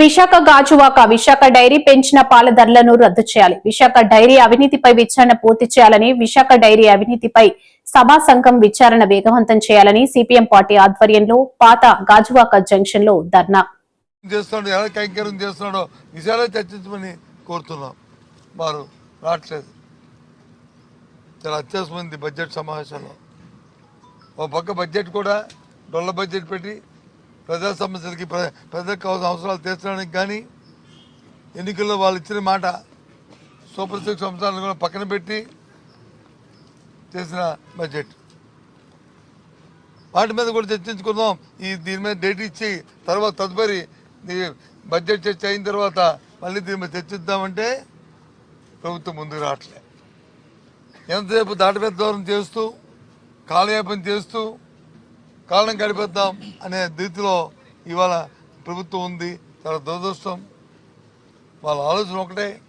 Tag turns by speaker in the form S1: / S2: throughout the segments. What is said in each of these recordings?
S1: Visakha Gajuwaka Visakha dairy పెంచిన పాల ధరలను రద్దు చేయాలి. విశాఖ డైరీ అవినీతిపై విచారణ పూర్తి చేయాలని విశాఖ డైరీ అవినీతిపై సభా సంఘం విచారణ వేగవంతం చేయాలని సిపిఎం పార్టీ ఆధ్వర్యంలో పాత గాజువాక జంక్షన్లో ధర్నా.
S2: చేస్తున్నాడు ఎలా కైంకర్యం చేస్తున్నాడో విషయాలే చర్చించమని కోరుతున్నాం. వారు రావట్లేదు. చాలా బడ్జెట్ సమావేశంలో. పక్క బడ్జెట్ కూడా డొల్ల బడ్జెట్ పెట్టి ప్రజా సమస్యలకి ప్ర- ప్రజలకు కావాల్సిన అవసరాలు తీర్చడానికి కానీ ఎన్నికల్లో వాళ్ళు ఇచ్చిన మాట సూపర్ సిక్స్ అంశాలను కూడా పక్కన పెట్టి చేసిన బడ్జెట్. వాటి మీద కూడా చర్చించుకుందాం. ఈ దీని మీద డేట్ ఇచ్చి తర్వాత తదుపరి బడ్జెట్ చర్చ అయిన తర్వాత మళ్ళీ దీని మీద చర్చిద్దామంటే ప్రభుత్వం ముందుకు రావట్లే. ఎంతసేపు దాటి మీద దూరం చేస్తూ కాలయాపన చేస్తూ కాలం గడిపేద్దాం అనే రీతిలో ఇవాళ ప్రభుత్వం ఉంది. చాలా దురదృష్టం. వాళ్ళ ఆలోచన ఒకటే.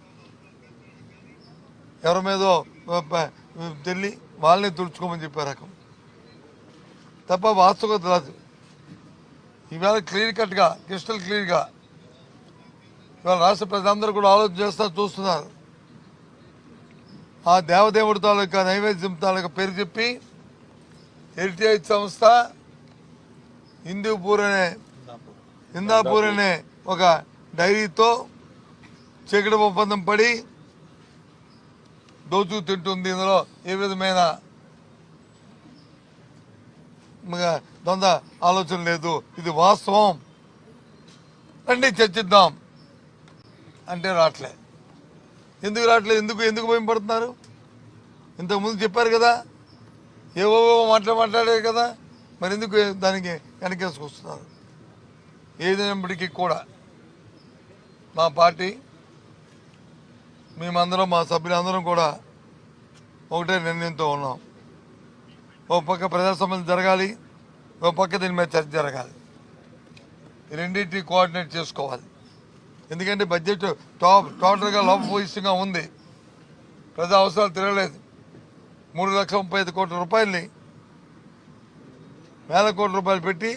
S2: ఎవరి మీదో తెల్లి వాళ్ళని తుడుచుకోమని చెప్పే రకం. తప్ప వాస్తవత రాదు ఇవాళ క్లియర్ కట్గా క్రిస్టల్ క్లియర్గా ఇవాళ రాష్ట్ర ప్రజలందరూ కూడా ఆలోచన చేస్తా చూస్తున్నారు. ఆ దేవదేవుడి తాలూకా నైవేద్యం తాలూకా పేరు చెప్పి హెరిటేజ్ సంస్థ హిందూపూర్ అనే హిందాపూర్. అనే ఒక డైరీతో చీకటి ఒప్పందం పడి దోచు తింటుంది. ఇందులో ఏ విధమైన దొంద ఆలోచన లేదు. ఇది వాస్తవం. రండి చర్చిద్దాం. అంటే రావట్లే ఎందుకు రావట్లేదు ఎందుకు ఎందుకు భయపడుతున్నారు ఇంతకుముందు చెప్పారు కదా? ఏవో మాట్లా మాట్లాడారు కదా? మరి ఎందుకు దానికి వెనకేసుకొస్తున్నారు ఏదైనప్పటికీ కూడా మా పార్టీ మేమందరం మా సభ్యులందరం కూడా ఒకటే నిర్ణయంతో ఉన్నాం. ఓ పక్క ప్రజా జరగాలి ఓ పక్క దీని మీద చర్చ జరగాలి. రెండింటిని కోఆర్డినేట్ చేసుకోవాలి. ఎందుకంటే బడ్జెట్ టాప్ టోటల్గా లోపభూయిష్టంగా ఉంది. ప్రజా అవసరాలు తిరగలేదు మూడు లక్షల ముప్పై ఐదు కోట్ల రూపాయలని వేల కోట్ల రూపాయలు పెట్టి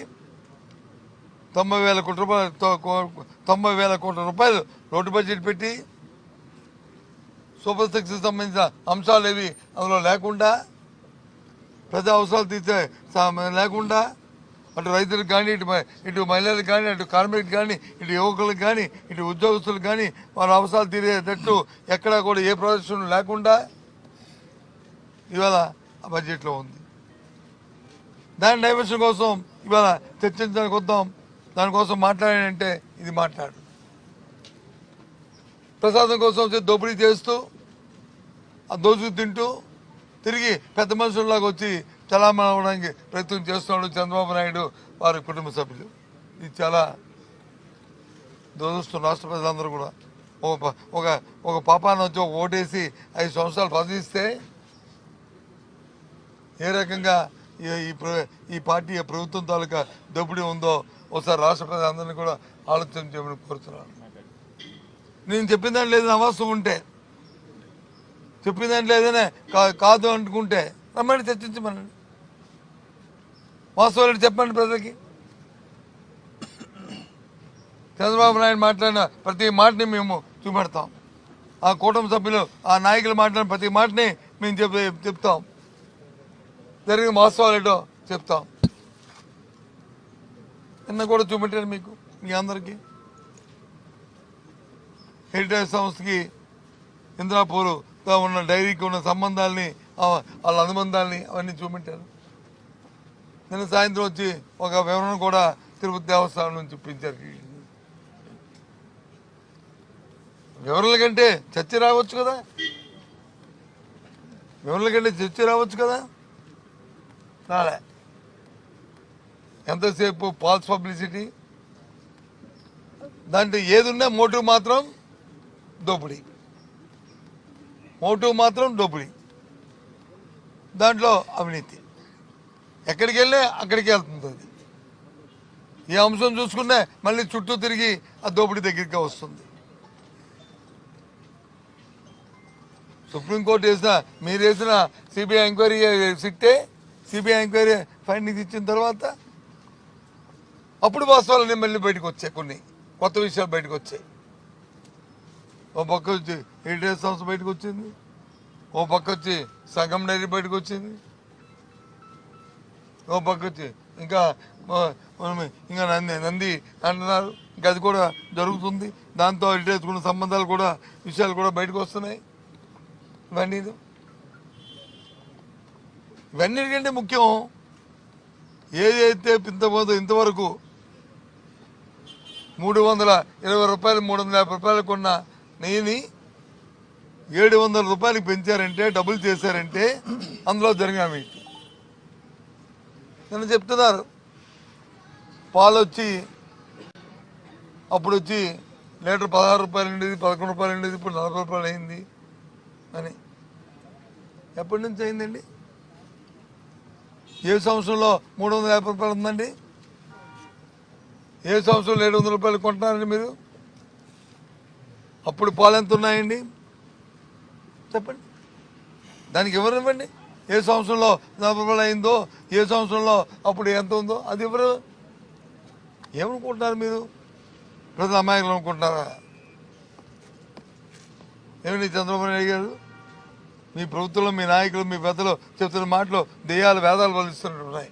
S2: తొంభై వేల కోట్ల రూపాయలు తో- కో- తొంభై వేల కోట్ల రూపాయలు రోడ్డు బడ్జెట్ పెట్టి సూపర్ సిక్స్ సంబంధించిన అంశాలు ఏవి అందులో లేకుండా ప్రజా అవసరాలు తీర్చే లేకుండా అటు రైతులకు కానీ ఇటు ఇటు మహిళలకు కానీ అటు కార్మికులకు కానీ ఇటు యువకులకు కానీ ఇటు ఉద్యోగస్తులకు కానీ వారి అవసరాలు తీరేటట్టు ఎక్కడా కూడా ఏ ప్రదర్శన లేకుండా ఇవాళ ఆ బడ్జెట్లో ఉంది. దాని డైవర్షన్ కోసం ఇవాళ చర్చించడానికి వద్దాం దానికోసం మాట్లాడానంటే ఇది మాట్లాడు. ప్రసాదం కోసం దోపిడీ చేస్తూ ఆ దోచుకు తింటూ తిరిగి పెద్ద మనుషుల్లాగా వచ్చి చలామణి అవ్వడానికి ప్రయత్నం చేస్తున్నాడు చంద్రబాబు నాయుడు వారి కుటుంబ సభ్యులు. ఇది చాలా దురదృష్టం రాష్ట్ర ప్రజలందరూ కూడా. ఒక ఒక ఒక పాపాన్ని వచ్చి ఒక ఓటేసి ఐదు సంవత్సరాలు పదవిస్తే ఏ రకంగా ఈ- ఈ ప్ర- ఈ పార్టీ ప్రభుత్వం తాలూకా దోపిడీ ఉందో ఒకసారి రాష్ట్ర ప్రజలందరినీ కూడా ఆలోచన చేయమని కోరుతున్నాను. నేను చెప్పిన దాంట్లో ఏదైనా అవాస్తవం ఉంటే చెప్పిన దాంట్లో ఏదైనా కాదు అనుకుంటే రమ్మని చర్చించమనండి. వాస్తవాలు చెప్పండి ప్రజలకి. చంద్రబాబు నాయుడు మాట్లాడిన ప్రతి మాటని మేము చూపెడతాం. ఆ కూటమి సభ్యులు ఆ నాయకులు మాట్లాడిన ప్రతి మాటని మేము చెప్ చెప్తాం. జరిగిన వాస్తవాలు చెప్తాం. నిన్న కూడా చూపెట్టాను మీకు మీ అందరికీ. హెరిటేజ్ సంస్థకి ఇంద్రాపూర్తో ఉన్న డైరీకి ఉన్న సంబంధాలని వాళ్ళ అనుబంధాలని అవన్నీ చూపెట్టారు నిన్న సాయంత్రం వచ్చి ఒక వివరణ కూడా తిరుపతి దేవస్థానం నుంచి ఇప్పించారు వివరణల కంటే చర్చ రావచ్చు కదా? వివరణల కంటే చర్చ రావచ్చు కదా? రాలే ఎంతసేపు ఫాల్స్ పబ్లిసిటీ దాంట్లో ఏది ఉన్నా మోటివ్ మాత్రం దోపిడీ. మోటివ్ మాత్రం దోపిడీ. దాంట్లో అవినీతి. ఎక్కడికి వెళ్ళే అక్కడికి వెళ్తుంది అది ఈ అంశం చూసుకున్నా మళ్ళీ చుట్టూ తిరిగి ఆ దోపిడీ దగ్గరికి వస్తుంది. సుప్రీంకోర్టు వేసిన మీరు వేసిన సిబిఐ ఎంక్వైరీ సిట్టే సిబిఐ ఎంక్వైరీ ఫైండింగ్స్ ఇచ్చిన తర్వాత అప్పుడు వాస్తవాలన్నీ మళ్ళీ బయటకు వచ్చాయి కొన్ని. కొత్త విషయాలు బయటకు వచ్చాయి. ఓ పక్క వచ్చి ఎయిడెడ్ సంస్థ బయటకు వచ్చింది. ఓ పక్క వచ్చి సగం డైరీ బయటకు వచ్చింది. ఓ పక్క వచ్చి ఇంకా మనం ఇంకా నంది నంది అంటున్నారు. ఇంకా అది కూడా జరుగుతుంది. దాంతో ఇటేసుకున్న సంబంధాలు కూడా విషయాలు కూడా బయటకు వస్తున్నాయి. ఇవన్నీ ఇవన్నిటికంటే ముఖ్యం ఏదైతే ఇంతపోదు ఇంతవరకు మూడు వందల ఇరవై రూపాయలు మూడు వందల యాభై రూపాయలు కొన్న నెయ్యిని ఏడు వందల రూపాయలకి పెంచారంటే డబుల్ చేశారంటే అందులో జరిగిన నేను నన్ను చెప్తున్నారు. పాలు వచ్చి అప్పుడు వచ్చి లీటర్ పదహారు రూపాయలు ఉండేది పదకొండు రూపాయలు ఉండేది ఇప్పుడు నలభై రూపాయలు అయింది అని. ఎప్పటి నుంచి అయిందండి? ఏ సంవత్సరంలో మూడు వందల యాభై రూపాయలు ఉందండి? ఏ సంవత్సరంలో ఏడు వందల రూపాయలు కొంటున్నారండి మీరు? అప్పుడు పాలు ఎంత ఉన్నాయండి? చెప్పండి. దానికి ఎవరు ఇవ్వండి? ఏ సంవత్సరంలో నలభై రూపాయలు అయిందో ఏ సంవత్సరంలో అప్పుడు ఎంత ఉందో అది ఎవరు? ఏమనుకుంటున్నారు మీరు? ప్రజలు అమాయకులు అనుకుంటున్నారా? ఏమిటి చంద్రబాబు నాయుడు గారు? మీ ప్రభుత్వంలో మీ నాయకులు మీ పెద్దలు చెప్తున్న మాటలు దెయ్యాలు వేదాలు వలిస్తున్నట్టు ఉన్నాయి.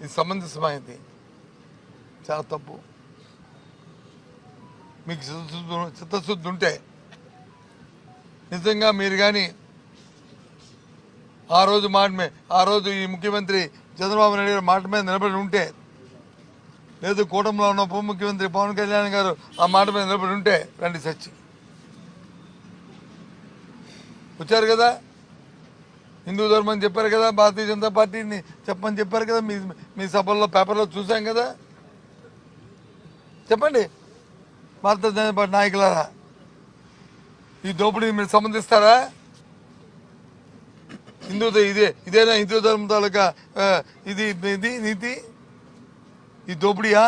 S2: ఇది సమంజసమైంది. చాలా తప్పు. మీకు చిత్తశుద్ధి చిత్తశుద్ధి ఉంటే నిజంగా మీరు కానీ ఆ రోజు మాట మీద ఆ రోజు ఈ ముఖ్యమంత్రి చంద్రబాబు నాయుడు గారు మాట మీద నిలబడి ఉంటే లేదు కూటమిలో ఉన్న ఉప ముఖ్యమంత్రి పవన్ కళ్యాణ్ గారు ఆ మాట మీద నిలబడి ఉంటే రండి చర్చి వచ్చారు కదా? హిందూ ధర్మం చెప్పారు కదా భారతీయ జనతా పార్టీని చెప్పని చెప్పారు కదా మీ మీ సభల్లో పేపర్లో చూసాం కదా? చెప్పండి. భారతీయ జనతా పార్టీ నాయకులారా ఈ దోపిడీని మీరు సంబంధిస్తారా? హిందూ ఇదే ఇదేనా హిందూ ధర్మం తాలూకా ఇది ఇది నీతి? ఈ దోపిడీయా?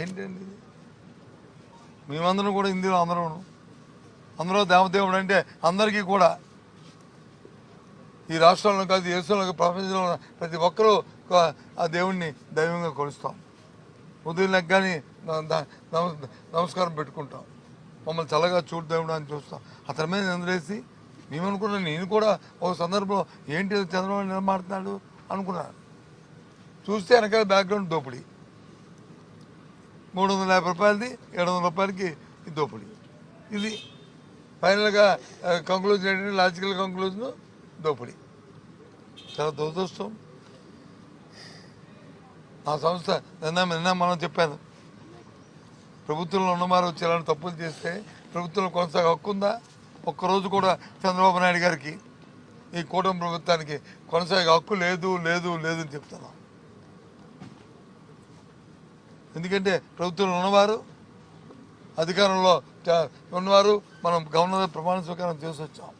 S2: ఏంటండి మేమందరం కూడా హిందీలో అందరం అందరూ దేవదేవుడు అంటే అందరికీ కూడా. ఈ రాష్ట్రంలో కాదు దేశంలో ప్రపంచంలో ఉన్న ప్రతి ఒక్కరూ ఒక- ఆ దేవుణ్ణి దైవంగా కొలుస్తాం. ఉదయం లెగ్గాని నమస్కారం పెట్టుకుంటాం. మమ్మల్ని చల్లగా చూడు దేవుడు అని చూస్తాం. అతని మీద నిందలేసి మేమనుకున్నా నేను కూడా ఒక సందర్భంలో ఏంటి చంద్రబాబు నిలబడుతున్నాడు? అనుకున్నాను. చూస్తే వెనకాల బ్యాక్గ్రౌండ్ దోపిడీ. మూడు వందల యాభై రూపాయలది ఏడు వందల రూపాయలకి ఈ దోపిడీ. ఇది ఫైనల్గా కంక్లూజన్ ఏంటంటే లాజికల్ కంక్లూజన్ దోపిడీ. చాలా దురదృష్టం. ఆ సంస్థ నిన్న నిన్న మనం చెప్పాను. ప్రభుత్వంలో ఉన్నవారు వచ్చి ఇలాంటి తప్పులు చేస్తే ప్రభుత్వంలో కొనసాగే హక్కు ఉందా? ఒక్కరోజు కూడా చంద్రబాబు నాయుడు గారికి ఈ కూటమి ప్రభుత్వానికి కొనసాగే హక్కు లేదు లేదు లేదు అని చెప్తున్నాం. ఎందుకంటే ప్రభుత్వంలో ఉన్నవారు అధికారంలో ఉన్నవారు మనం గవర్నర్ ప్రమాణ స్వీకారం చేసి వచ్చాం.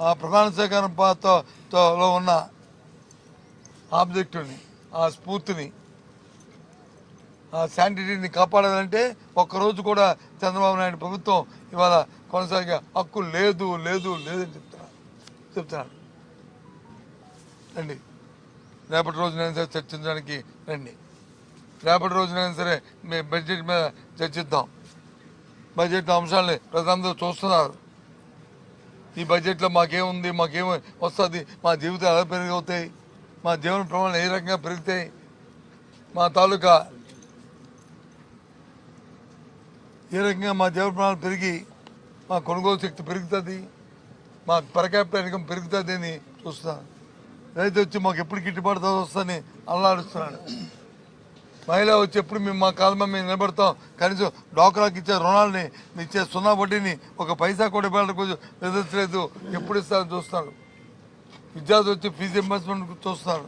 S2: ఆ ప్రమాణ స్వీకారం పాతలో ఉన్న ఆబ్జెక్టుని ఆ స్ఫూర్తిని ఆ శాంటిటీని కాపాడాలంటే ఒక్కరోజు కూడా చంద్రబాబు నాయుడు ప్రభుత్వం ఇవాళ కొనసాగే హక్కు లేదు లేదు లేదని చెప్తున్నారు. చెప్తున్నాను రండి. రేపటి రోజునైనా సరే చర్చించడానికి రండి. రేపటి రోజునైనా సరే మీ బడ్జెట్ మీద చర్చిద్దాం. బడ్జెట్ అంశాలని ప్రజలందరూ చూస్తున్నారు. ఈ బడ్జెట్లో మాకేముంది మాకేం వస్తుంది మా జీవితాలు ఎలా పెరిగవుతాయి మా జీవన ప్రమాణాలు ఏ రకంగా పెరుగుతాయి మా తాలూకా ఏ రకంగా మా జీవన ప్రమాణాలు పెరిగి మా కొనుగోలు శక్తి పెరుగుతుంది మా పర్ ఇన్కమ్ పెరుగుతుంది అని చూస్తున్నాను రైతు వచ్చి మాకు ఎప్పుడు గిట్టుబాటు వస్తుందని అల్లాడుస్తున్నాడు. మహిళ వచ్చి ఎప్పుడు మేము మా కాలంలో మేము నిలబడతాం. కనీసం డాక్రాకి ఇచ్చే రుణాలని ఇచ్చే సున్నా వడ్డీని ఒక పైసా కూడా ఇవ్వడానికి కొంచెం ఎదుర్చలేదు ఎప్పుడు ఇస్తారని చూస్తున్నాడు విద్యార్థులు వచ్చి ఫీజు ఇంబర్స్మెంట్ చూస్తున్నారు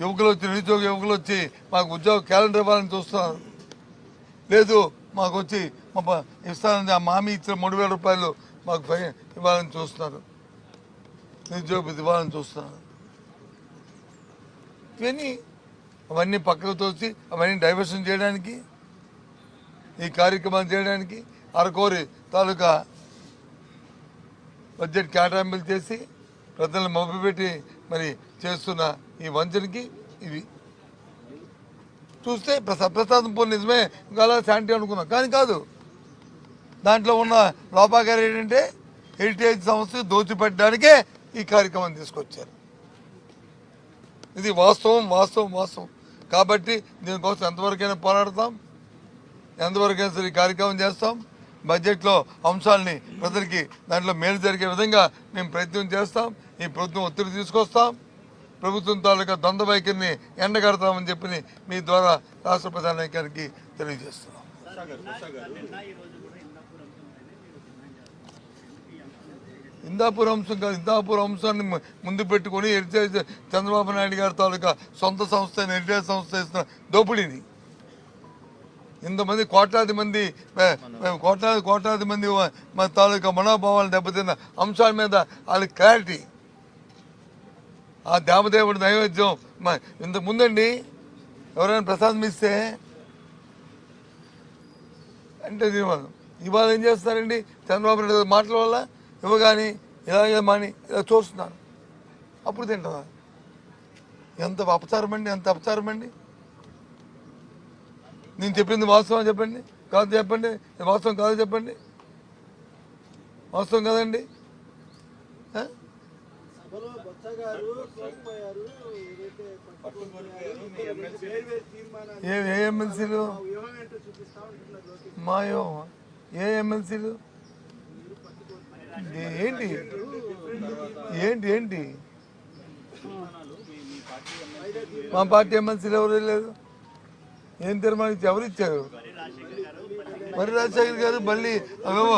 S2: యువకులు వచ్చి నిరుద్యోగ యువకులు వచ్చి మాకు ఉద్యోగ క్యాలెండర్ ఇవ్వాలని చూస్తున్నారు లేదు మాకు వచ్చి మా ఇస్తానని ఆ మామి ఇచ్చిన మూడు వేల రూపాయలు మాకు పై- ఇవ్వాలని చూస్తున్నారు నిరుద్యోగ ఇవ్వాలని చూస్తున్నారు ఇవన్నీ అవన్నీ పక్కకు తోసి అవన్నీ డైవర్షన్ చేయడానికి ఈ కార్యక్రమాలు చేయడానికి అరకోరి తాలూకా బడ్జెట్ కేటాయింపులు చేసి ప్రజలను మభ్యపెట్టి మరి చేస్తున్న ఈ వంచనకి ఇవి చూస్తే ప్రసాదం పోనీ నిజమే ఇంకా శాంతి అనుకున్నాం. కానీ కాదు దాంట్లో ఉన్న లోపాగారు ఏంటంటే హెరిటేజ్ సంస్థ దోచిపెట్టడానికే ఈ కార్యక్రమం తీసుకొచ్చారు. ఇది వాస్తవం వాస్తవం వాస్తవం. కాబట్టి దీనికోసం ఎంతవరకైనా పోరాడతాం. ఎంతవరకైనా సరే కార్యక్రమం చేస్తాం. బడ్జెట్లో అంశాలని ప్రజలకి దాంట్లో మేలు జరిగే విధంగా మేము ప్రయత్నం చేస్తాం. ఈ ప్రభుత్వం ఒత్తిడి తీసుకొస్తాం. ప్రభుత్వం తాలూకా ద్వంద్వ వైఖరిని ఎండగడతామని చెప్పి మీ ద్వారా రాష్ట్ర ప్రధానానికి తెలియజేస్తున్నాం. ఇందాపూర్ అంశం కాదు ఇందాపూర్ అంశాన్ని ముందు పెట్టుకొని హెరిటేజ్ చంద్రబాబు నాయుడు గారి తాలూకా సొంత సంస్థ అయిన హెరిటేజ్ సంస్థ ఇస్తున్న దోపిడీని. ఇంతమంది కోట్లాది మంది కోట్లాది కోట్లాది మంది మన తాలూకా మనోభావాలు దెబ్బతిన్న అంశాల మీద వాళ్ళకి క్లారిటీ. ఆ దేవదేవుడి నైవేద్యం ఇంతకుముందండి ఇంత ముందండి ఎవరైనా ప్రసాదం ఇస్తే అంటే ఇవాళ ఏం చేస్తారండి? చంద్రబాబు నాయుడు మాటల వల్ల ఇవ్వగాని ఇలాగే మాని ఇలా చూస్తున్నారు అప్పుడు తింటారా ఎంత అపచారం అండి ఎంత అపచారం అండి. నేను చెప్పింది వాస్తవం చెప్పండి కాదు చెప్పండి వాస్తవం కాదు చెప్పండి. వాస్తవం కదండి. ఏ ఎమ్మెల్సీలు? మాయో ఏ ఎమ్మెల్సీలు? ఏంటి? ఏంటి ఏంటి? మా పార్టీ ఎమ్మెల్సీలు ఎవరు లేదు ఏం తీర్మానం ఇచ్చి- ఎవరు ఇచ్చారు? మరి రాజశేఖర్ గారు మళ్ళీ అవేవో